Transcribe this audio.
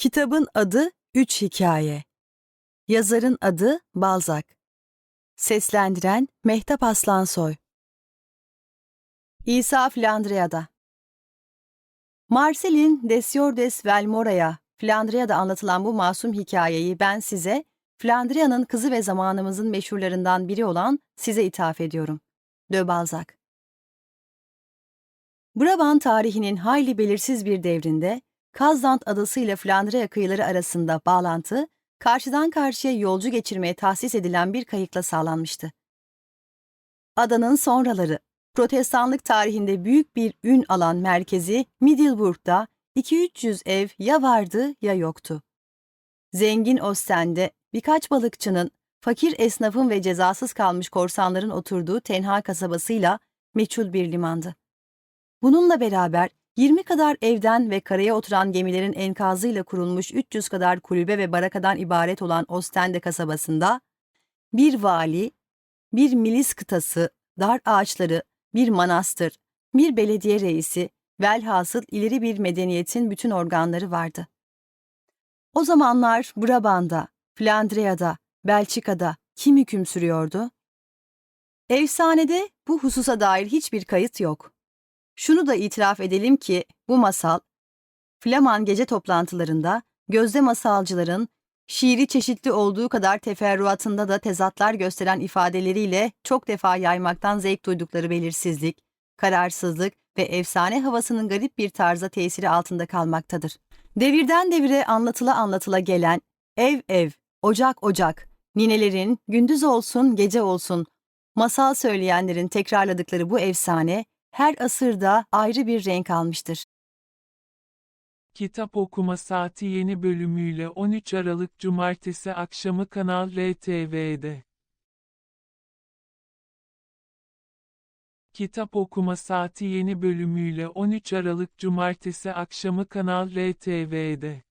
Kitabın adı Üç Hikaye. Yazarın adı Balzac. Seslendiren Mehtap Aslansoy. İsa Flandria'da. Marcelin Desiordes Velmora'ya Flandria'da anlatılan bu masum hikayeyi ben size, Flandria'nın kızı ve zamanımızın meşhurlarından biri olan size ithaf ediyorum. De Balzac. Brabant tarihinin hayli belirsiz bir devrinde, Kazlant adası ile Flandria kıyıları arasında bağlantı, karşıdan karşıya yolcu geçirmeye tahsis edilen bir kayıkla sağlanmıştı. Adanın sonraları, Protestanlık tarihinde büyük bir ün alan merkezi Middelburg'da 2-300 ev ya vardı ya yoktu. Zengin Ostende birkaç balıkçının, fakir esnafın ve cezasız kalmış korsanların oturduğu tenha kasabasıyla meçhul bir limandı. Bununla beraber 20 kadar evden ve karaya oturan gemilerin enkazıyla kurulmuş 300 kadar kulübe ve barakadan ibaret olan Ostende kasabasında bir vali, bir milis kıtası, dar ağaçları, bir manastır, bir belediye reisi, velhasıl ileri bir medeniyetin bütün organları vardı. O zamanlar Brabant'da, Flandria'da, Belçika'da kim hüküm sürüyordu? Efsanede bu hususa dair hiçbir kayıt yok. Şunu da itiraf edelim ki bu masal, Flaman gece toplantılarında gözde masalcıların şiiri çeşitli olduğu kadar teferruatında da tezatlar gösteren ifadeleriyle çok defa yaymaktan zevk duydukları belirsizlik, kararsızlık ve efsane havasının garip bir tarzda tesiri altında kalmaktadır. Devirden devire anlatıla anlatıla gelen ev ev, ocak ocak, ninelerin gündüz olsun gece olsun, masal söyleyenlerin tekrarladıkları bu efsane her asırda ayrı bir renk almıştır. Kitap okuma saati yeni bölümüyle 13 Aralık Cumartesi akşamı Kanal RTV'de. Kitap okuma saati yeni bölümüyle 13 Aralık Cumartesi akşamı Kanal RTV'de.